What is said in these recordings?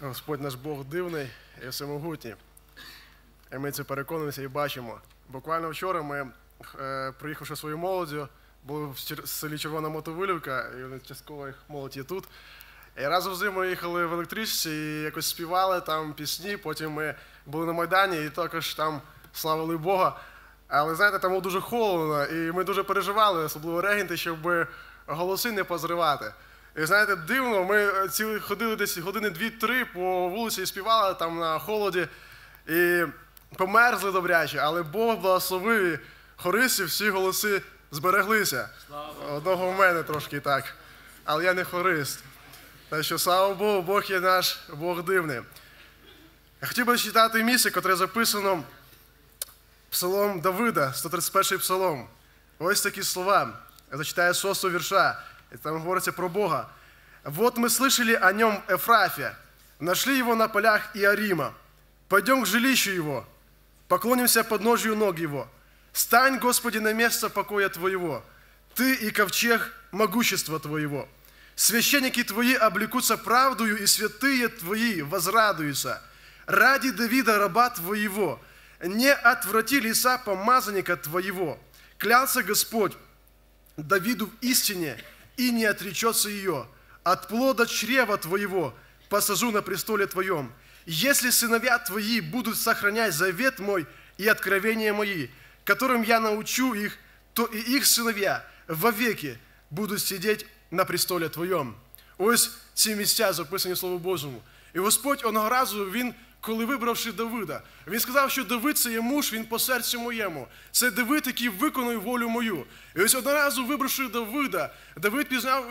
Господь наш Бог дивний і всемогутній. І ми це переконуємося і бачимо. Буквально вчора ми, е, приїхавши своєю молоддю, були в селі Червона Мотовилівка, і вони частково їх молодь є тут. І разом з ними ми їхали в електричці і якось співали там пісні. Потім ми були на Майдані і також там славили Бога. Але знаєте, там було дуже холодно, і ми дуже переживали, особливо регенти, щоб голоси не позривати. І знаєте, дивно, ми е, ці ходили десь години дві-три по вулиці і співали там на холоді. І померзли добряче, але Бог благословив і хористів, всі голоси збереглися. Одного в мене трошки так. Але я не хорист. Так що, слава Богу, Бог є наш Бог дивний. Я хотів би читати місце, яке записано Псалом Давида, 131 псалом. Ось такі слова. Я зачитаю з 6 вірша. І там говориться про Бога. Вот мы слышали о нем Эфрафе, нашли его на полях Иорима. Пойдем к жилищу его, поклонимся подножию ног его. Стань, Господи, на место покоя Твоего, Ты и ковчег могущества Твоего. Священники Твои облекутся правдою, и святые Твои возрадуются. Ради Давида, раба Твоего, не отврати лица помазанника Твоего. Клялся Господь Давиду в истине, и не отречется ее. От плода чрева твоего посажу на престоле твоем. Если сыновья твои будут сохранять завет мой и откровения мои, которым я научу их, то и их сыновья вовеки будуть сидіти на престолі Твоєму. Ось ці місця записані в Слово Божому. І Господь одного разу він, коли вибравши Давида, він сказав, що Давид це є муж, він по серцю моєму. Це Давид, який виконує волю мою. І ось одного разу, вибравши Давида, Давид пізнав,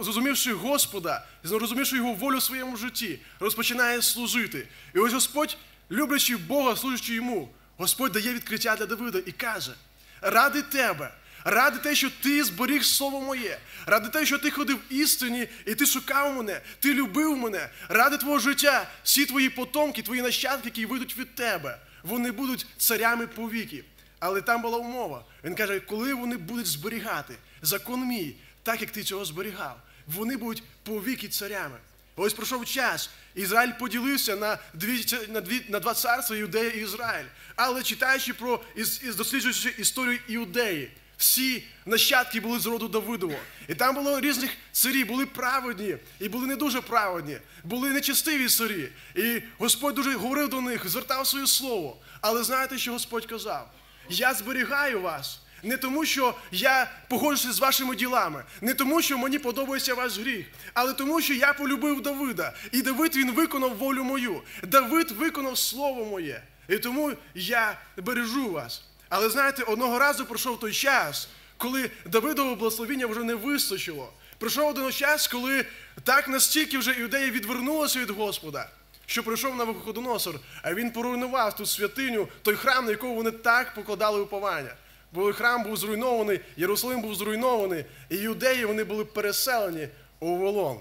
зрозумівши Господа, зрозумівши його волю в своєму житті, розпочинає служити. І ось Господь, люблячи Бога, служачи йому, Господь дає відкриття для Давида і каже: ради тебе. Ради те, що ти зберіг слово моє, ради те, що ти ходив в істині, і ти шукав мене, ти любив мене, ради твого життя, всі твої потомки, твої нащадки, які вийдуть від тебе, вони будуть царями повіки. Але там була умова. Він каже, коли вони будуть зберігати закон мій, так як ти цього зберігав, вони будуть повіки царями. Ось пройшов час. Ізраїль поділився на дві, на дві на два царства Іудея і Ізраїль. Але читаючи про із досліджуючи історію Іудеї, всі нащадки були з роду Давидового. І там було різних царів, були праведні і були не дуже праведні, були нечестиві царі. І Господь дуже говорив до них, звертав своє слово. Але знаєте, що Господь казав? Я зберігаю вас. Не тому, що я погоджуюся з вашими ділами, не тому, що мені подобається ваш гріх, але тому, що я полюбив Давида. І Давид він виконав волю мою. Давид виконав слово моє. І тому я бережу вас. Але знаєте, одного разу пройшов той час, коли Давидового благословіння вже не вистачило. Прийшов один час, коли так настільки вже іудеї відвернулися від Господа, що прийшов на Виходоносор, а він поруйнував ту святиню, той храм, на якого вони так покладали уповання. Бо храм був зруйнований, Єрусалим був зруйнований, і юдеї вони були переселені у Вавилон.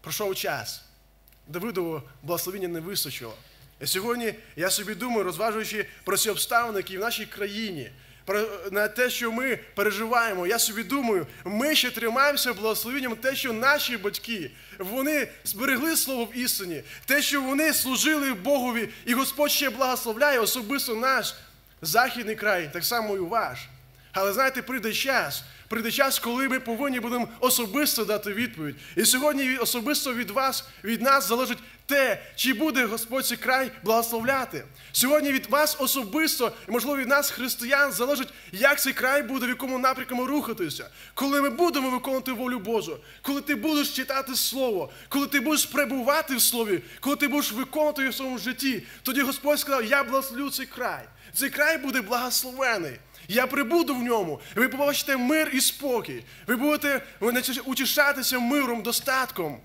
Пройшов час. Давидового благословіння не вистачило. І сьогодні я собі думаю, розважуючи про ці обставини, які в нашій країні, про на те, що ми переживаємо, я собі думаю, ми ще тримаємося благословенням те, що наші батьки вони зберегли слово в істині, те, що вони служили Богові, і Господь ще благословляє особисто наш західний край, так само і ваш. Але знаєте, прийде час, прийде час, коли ми повинні будемо особисто дати відповідь. І сьогодні особисто від вас, від нас залежить те, чи буде Господь цей край благословляти. Сьогодні від вас особисто, і можливо від нас, християн, залежить, як цей край буде, в якому напрямку рухатися. Коли ми будемо виконувати волю Божу, коли ти будеш читати Слово, коли ти будеш перебувати в Слові, коли ти будеш виконувати його в своєму житті, тоді Господь сказав, я благословлю цей край. Цей край буде благословений. Я прибуду в ньому, і ви побачите мир і спокій. Ви будете утішатися миром, достатком.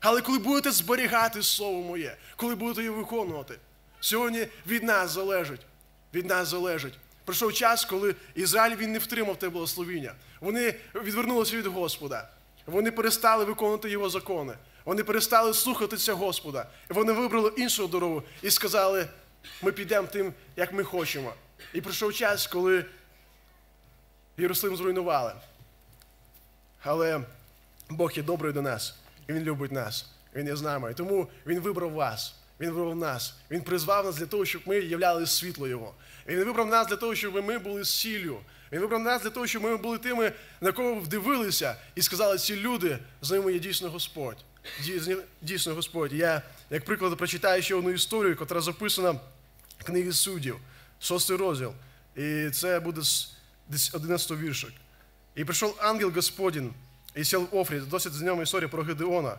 Але коли будете зберігати слово моє, коли будете його виконувати, сьогодні від нас залежить. Від нас залежить. Пройшов час, коли Ізраїль він не втримав те благословіння. Вони відвернулися від Господа. Вони перестали виконувати його закони. Вони перестали слухатися Господа. Вони вибрали іншу дорогу і сказали: ми підемо тим, як ми хочемо. І прийшов час, коли Єрусалим зруйнували. Але Бог є добрий до нас, і Він любить нас. Він є з нами. І тому Він вибрав вас. Він вибрав нас. Він призвав нас для того, щоб ми являли світло Його. Він вибрав нас для того, щоб ми були сіллю. Він вибрав нас для того, щоб ми були тими, на кого вдивилися і сказали, ці люди, з ними є дійсно Господь. Дійсно Господь. Я, як приклад, прочитаю ще одну історію, яка записана в книгі суддів, шостий розділ. І це буде 11 віршик. І прийшов ангел Господин і сел в Офрі, досить знайома історія про Гедеона,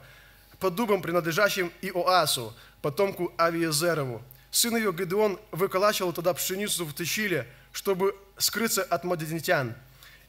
под дубом, принадлежащим Иоасу, потомку Авиезерову. Сын ее Гедеон выколачивал тогда пшеницу в Тещиле, чтобы скрыться от мадинитян.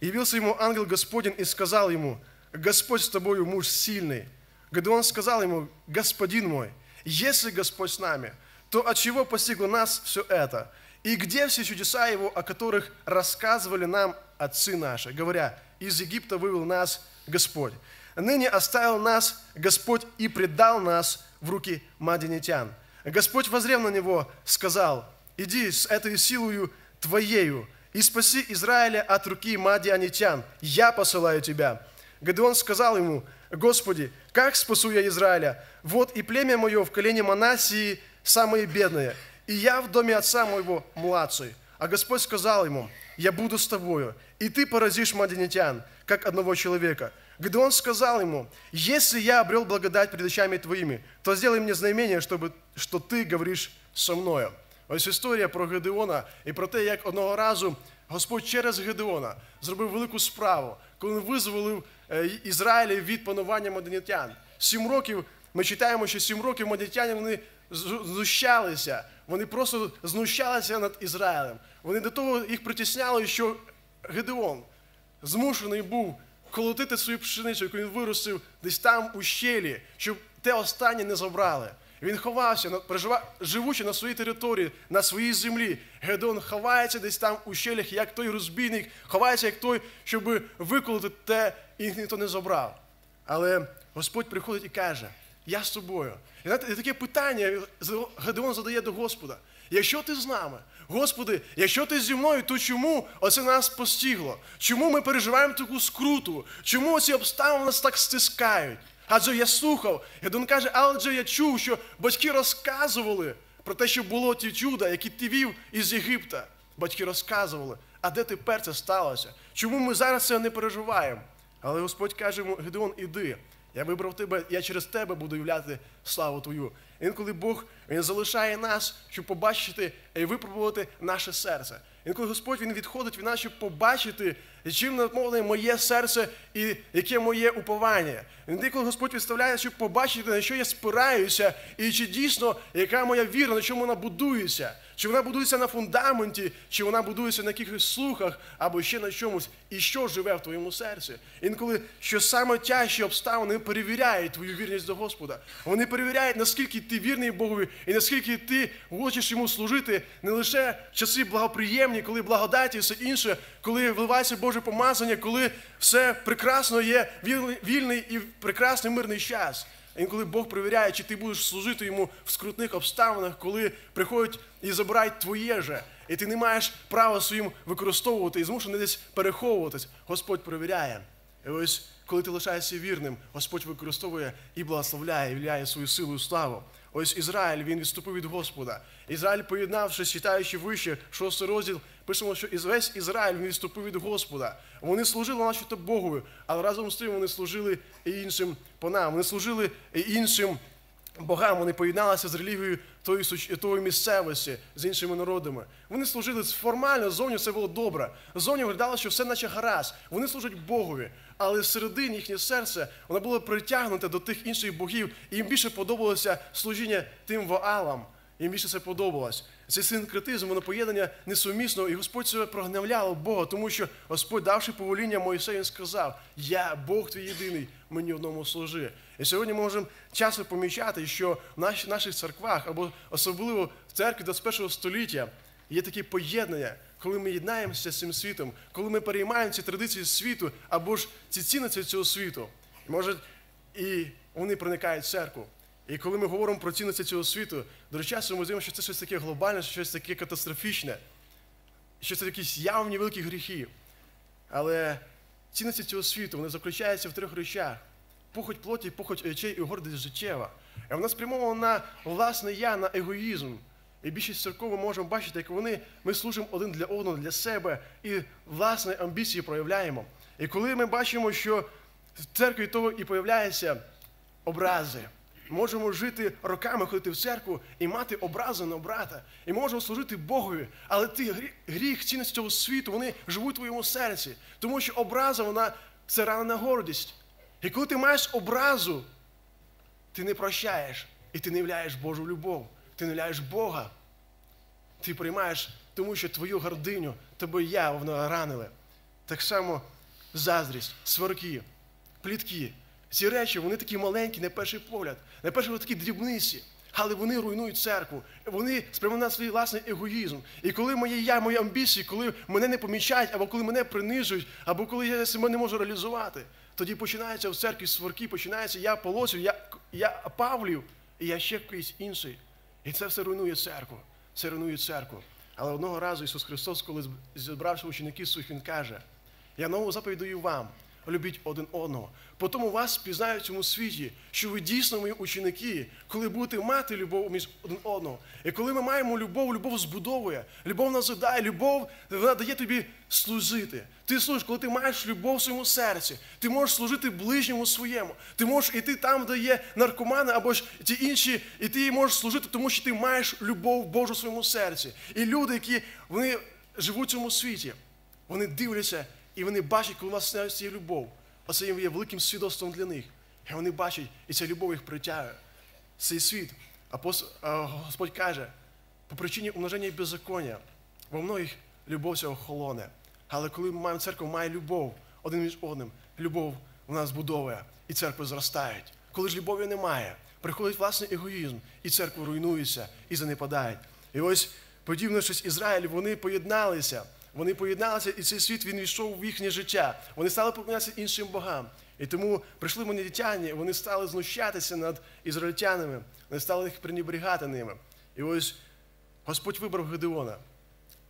Явился ему ангел Господень и сказал ему, «Господь с тобою, муж сильный». Гедеон сказал ему, «Господин мой, если Господь с нами, то от чего постигло нас все это? И где все чудеса Его, о которых рассказывали нам отцы наши, говоря, из Египта вывел нас Господь. Ныне оставил нас Господь и предал нас в руки мадинитян. Господь, возрев на него, сказал, иди с этой силою твоею и спаси Израиля от руки мадианитян. Я посылаю тебя. Гадеон сказал ему, Господи, как спасу я Израиля? Вот и племя мое в колене Манасии самое бедное, и я в доме отца моего младший. А Господь сказал ему, я буду с тобою, и ты поразишь мадинитян, как одного человека. Где он сказал ему, если я обрел благодать перед очами твоими, то сделай мне знамение, чтобы, что ти говориш со мною. Ось історія про Гедеона і про те, як одного разу Господь через Гедеона зробив велику справу, коли він визволив Ізраїля від панування мадинітян. Сім років ми читаємо, що сім років мадинітяни вони знущалися, вони просто знущалися над Ізраїлем. Вони до того їх притісняли, що Гедеон змушений був колотити свою пшеницю, яку він виростив десь там у щелі, щоб те останнє не забрали. Він ховався, живучи на своїй території, на своїй землі. Гедеон ховається десь там у щелях, як той розбійник, ховається, як той, щоб виколоти те, і ніхто не забрав. Але Господь приходить і каже: Я з тобою. І знаєте, таке питання Гедеон задає до Господа. Якщо ти з нами, Господи, якщо ти зі мною, то чому оце нас постігло? Чому ми переживаємо таку скруту? Чому ці обставини нас так стискають? Адже я слухав, Гедон каже, адже я чув, що батьки розказували про те, що було ті чуда, які ти вів із Єгипта. Батьки розказували, а де тепер це сталося? Чому ми зараз це не переживаємо? Але Господь каже йому, Гедеон, іди. Я вибрав тебе, я через тебе буду являти славу Твою. Інколи Бог Він залишає нас, щоб побачити і випробувати наше серце. Інколи Господь Він відходить від нас, щоб побачити, чим наповнене моє серце і яке моє уповання. Інколи Господь відставляє, щоб побачити, на що я спираюся, і чи дійсно яка моя віра, на чому вона будується. Чи вона будується на фундаменті, чи вона будується на якихось слухах або ще на чомусь, і що живе в твоєму серці. Інколи що саме тяжчі обставини перевіряють твою вірність до Господа. Вони перевіряють, наскільки ти вірний Богові, і наскільки ти хочеш йому служити не лише часи благоприємні, коли благодаті і все інше, коли вливається Боже помазання, коли все прекрасно є вільний і прекрасний мирний час. Інколи Бог перевіряє, чи ти будеш служити йому в скрутних обставинах, коли приходять і забирають твоє же, і ти не маєш права своїм використовувати і змушений десь переховуватись. Господь перевіряє. І ось коли ти лишаєшся вірним, Господь використовує і благословляє, і вляє свою силу і славу. Ось Ізраїль він відступив від Господа. Ізраїль, поєднавшись, читаючи вище, шостий розділ, пишемо, що весь Ізраїль він відступив від Господа. Вони служили начебто Богові, але разом з тим вони служили і іншим панам, вони служили і іншим богам, вони поєдналися з релігією тої, тої місцевості, з іншими народами. Вони служили формально, зовні все було добре. Зовні виглядало, що все наче гаразд. Вони служать Богові, але всередині їхнє серце воно було притягнуте до тих інших богів, і їм більше подобалося служіння тим воалам. Їм більше це подобалось. Цей синкретизм, воно поєднання несумісно, і Господь себе прогневляв Бога, тому що Господь, давши повоління Моїсею, сказав: Я Бог твій єдиний, мені одному служи. І сьогодні ми можемо часто помічати, що в наших церквах, або особливо в церкві 21 століття, є таке поєднання, коли ми єднаємося з цим світом, коли ми переймаємо ці традиції світу, або ж ці цінності цього світу. Може, і вони проникають в церкву. І коли ми говоримо про цінності цього світу, дуже часто ми знаємо, що це щось таке глобальне, щось таке катастрофічне, що це якісь явні великі гріхи. Але цінності цього світу вони заключаються в трьох речах. похоть плоті, похоть очей і гордість життєва. І вона спрямована на власне я, на егоїзм. І більшість церков можемо бачити, як вони, ми служимо один для одного, для себе і власне амбіції проявляємо. І коли ми бачимо, що в церкві того і появляються образи, можемо жити роками, ходити в церкву і мати образи брата, і можемо служити Богові, але ти гріх, цінність цього світу, вони живуть в твоєму серці, тому що образа, вона це рана на гордість. І коли ти маєш образу, ти не прощаєш, і ти не являєш Божу любов, ти не являєш Бога. Ти приймаєш, тому що твою гординю, тебе я воно ранили. Так само заздрість, сварки, плітки. Ці речі, вони такі маленькі, на перший погляд, на перший погляд такі дрібниці, але вони руйнують церкву. Вони на свій власний егоїзм. І коли моє я, мої амбіції, коли мене не помічають, або коли мене принижують, або коли я себе не можу реалізувати, тоді починаються в церкві сварки, починається я полосів, я, я Павлів, і я ще якийсь інший. І це все руйнує церкву. Це руйнує церкву. Але одного разу Ісус Христос, коли зібравши учеників своїх, Він каже: Я нову заповідь вам, любіть один одного. Потім вас пізнають в цьому світі, що ви дійсно мої ученики, коли будете мати любов між один одного. І коли ми маємо любов, любов збудовує, любов назидає, любов вона дає тобі служити. Ти служиш, коли ти маєш любов в своєму серці, ти можеш служити ближньому своєму. Ти можеш іти там, де є наркомани або ж ті інші, і ти можеш служити, тому що ти маєш любов Божу в своєму серці. І люди, які вони живуть в цьому світі, вони дивляться і вони бачать, коли у нас є любов. Оце є великим свідоцтвом для них. І вони бачать, і ця любов їх притягує. Цей світ. Апостол, Господь каже, по причині умноження і беззаконня, во многих любов цього холоне. Але коли ми маємо церкву, має любов один між одним, любов у нас будовує, і церкви зростають. Коли ж любові немає, приходить власний егоїзм, і церква руйнується і занепадають. І ось, подібно щось Ізраїль, вони поєдналися. Вони поєдналися, і цей світ він війшов в їхнє життя. Вони стали поклонятися іншим богам. І тому прийшли монетяні, вони стали знущатися над ізраїльтянами, вони стали їх пренебрігати ними. І ось Господь вибрав Гедеона.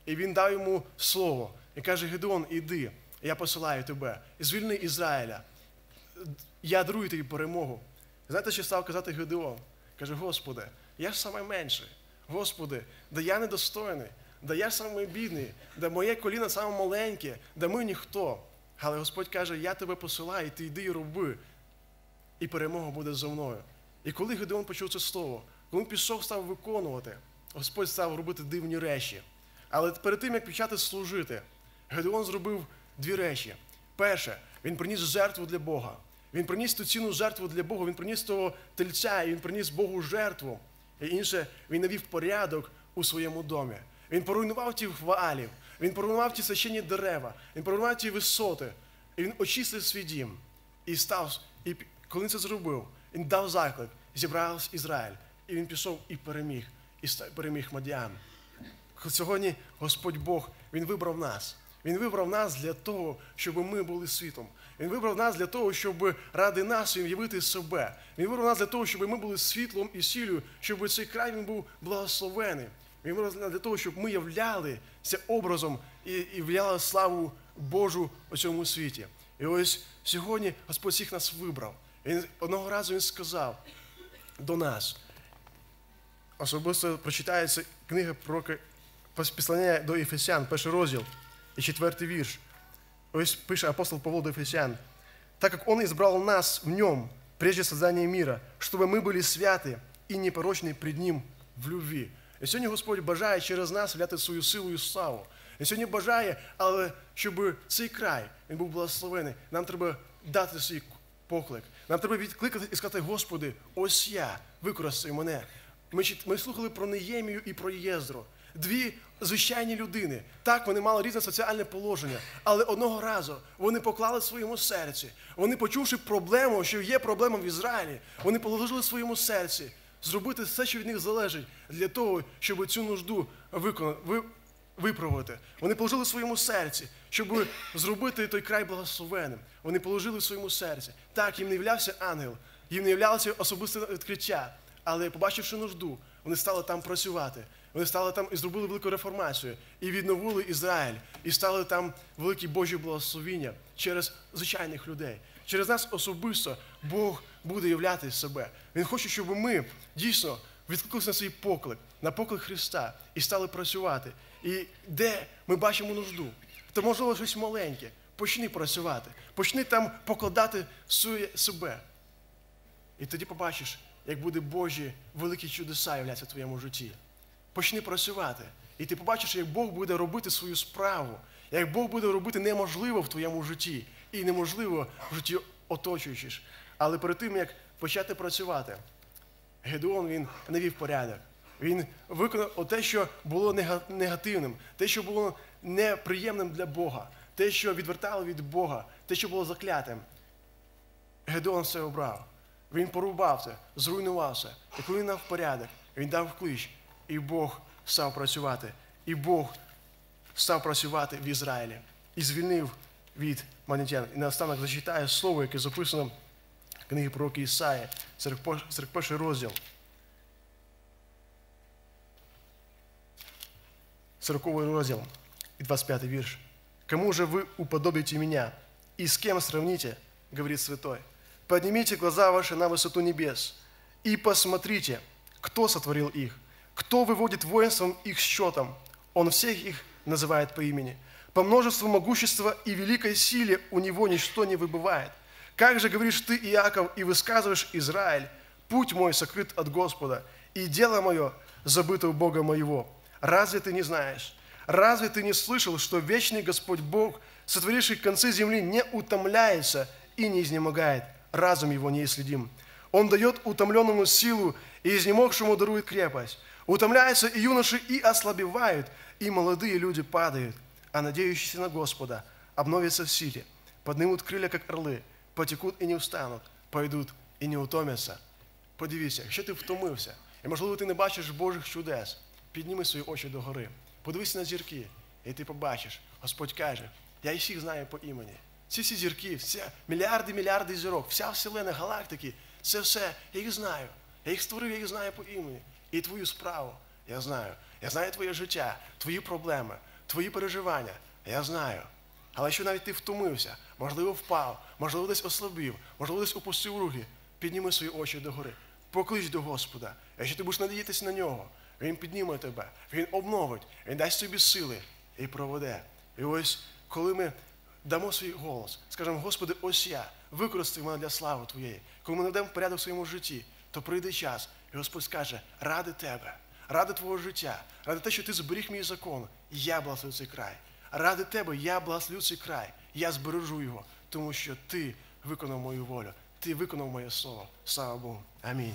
І він дав йому слово. І каже: Гедеон, іди, я посилаю тебе. Звільни Ізраїля. Я дарую тобі перемогу. Знаєте, що став казати Гедеон? Каже, Господи, я ж саме. Господи, да я недостойний да я самий бідний, да моє коліно саме маленьке, да ми ніхто. Але Господь каже, я тебе посилаю, ти йди і роби, і перемога буде зо мною. І коли Гедеон почув це слово, коли він пішов, став виконувати, Господь став робити дивні речі. Але перед тим, як почати служити, Гедеон зробив дві речі. Перше, він приніс жертву для Бога. Він приніс ту ціну жертву для Бога, він приніс того тельця, і він приніс Богу жертву. І інше, він навів порядок у своєму домі. Він поруйнував ті ваалів, він поруйнував ті священні дерева, він поруйнував ті висоти. І він очистив свій дім. І став, і коли він це зробив, він дав заклик, зібрався Ізраїль. І він пішов і переміг, і переміг Мадіан. Сьогодні Господь Бог Він вибрав нас. Він вибрав нас для того, щоб ми були світом. Він вибрав нас для того, щоб ради нас він явити себе. Він вибрав нас для того, щоб ми були світлом і сіллю, щоб цей край він був благословений. Він розглядав для того, щоб ми являлися образом і являли славу Божу у цьому світі. І ось сьогодні Господь всіх нас вибрав. Він одного разу він сказав до нас. Особисто прочитається книга про післання до Ефесян, перший розділ і четвертий вірш. Ось пише апостол Павло до Ефесян. Так как Он избрал нас в Нем, прежде создания мира, чтобы мы были святы и непорочны пред Ним в любви. І сьогодні Господь бажає через нас вляти свою силу і славу. І сьогодні бажає, але щоб цей край він був благословений, нам треба дати свій поклик. Нам треба відкликати і сказати, Господи, ось я, використай мене. Ми ми слухали про Неємію і про Єздру. Дві звичайні людини. Так, вони мали різне соціальне положення, але одного разу вони поклали своєму серці. Вони, почувши проблему, що є проблема в Ізраїлі, вони положили своєму серці зробити все, що від них залежить, для того, щоб цю нужду виправити. Вони положили в своєму серці, щоб зробити той край благословенним. Вони положили в своєму серці. Так, їм не являвся ангел, їм не являлося особисте відкриття. Але побачивши нужду, вони стали там працювати. Вони стали там і зробили велику реформацію, і відновили Ізраїль, і стали там великі Божі благословіння через звичайних людей. через нас особисто Бог буде являти себе. Він хоче, щоб ми дійсно відкликалися на свій поклик, на поклик Христа і стали працювати. І де ми бачимо нужду, то можливо щось маленьке. Почни працювати, почни там покладати себе. І тоді побачиш, як буде Божі великі чудеса являться в твоєму житті. Почни працювати. І ти побачиш, як Бог буде робити свою справу, як Бог буде робити неможливо в твоєму житті і неможливо в житті оточуючих. Але перед тим, як почати працювати, Гедеон він навів порядок. Він виконав те, що було негативним, те, що було неприємним для Бога, те, що відвертало від Бога, те, що було заклятим. Гедеон все обрав. Він порубав це, зруйнував. І коли він дав порядок, він дав клич, і Бог став працювати. І Бог став працювати в Ізраїлі і звільнив від манітян. І наостанок зачитаю слово, яке записано в книгі пророка Ісаї, 41 розділ. 40 розділ и 25 вірш. «Кому же вы уподобите меня, и с кем сравните, говорит святой? Поднимите глаза ваши на высоту небес, и посмотрите, кто сотворил их, кто выводит воинством их счетом. Он всех их называет по имени. По множеству могущества и великой силе у него ничто не выбывает. Как же говоришь ты, Иаков, и высказываешь Израиль, путь мой сокрыт от Господа, и дело мое забыто у Бога моего. Разве ты не знаешь? Разве ты не слышал, что вечный Господь Бог, сотворивший концы земли, не утомляется и не изнемогает? Разум его неисследим. Он дает утомленному силу, и изнемогшему дарует крепость. Утомляются и юноши, и ослабевают, и молодые люди падают, а надеющиеся на Господа обновятся в силе, поднимут крылья, как орлы, потекут и не устанут, пойдут і не утомяться. Подивіться, якщо ти втомився, і можливо ти не бачиш Божих чудес, підніми свої очі догори, подивися на зірки, і ти побачиш, Господь каже, я всіх знаю по імені. Ці всі зірки, всі мільярди, мільярди зірок, вся вселена, галактики, це все, я їх знаю. Я їх створив, я їх знаю по імені. І твою справу я знаю. Я знаю твоє життя, твої проблеми, твої переживання. Я знаю. Але якщо навіть ти втомився, можливо, впав, можливо, десь ослабів, можливо, десь опустив руки, підніми свої очі догори, поклич до Господа. Якщо ти будеш надіятися на нього, Він підніме тебе, Він обновить, Він дасть тобі сили і проведе. І ось коли ми дамо свій голос, скажемо, Господи, ось я, використай мене для слави Твоєї. Коли ми наведемо порядок в своєму житті, то прийде час, і Господь скаже, ради тебе, ради твого життя, ради те, що ти зберіг мій закон, і я благословлю цей край. Ради тебе я благословлю цей край, я збережу його, тому що ти виконав мою волю, ти виконав моє слово. Слава Богу. Амінь.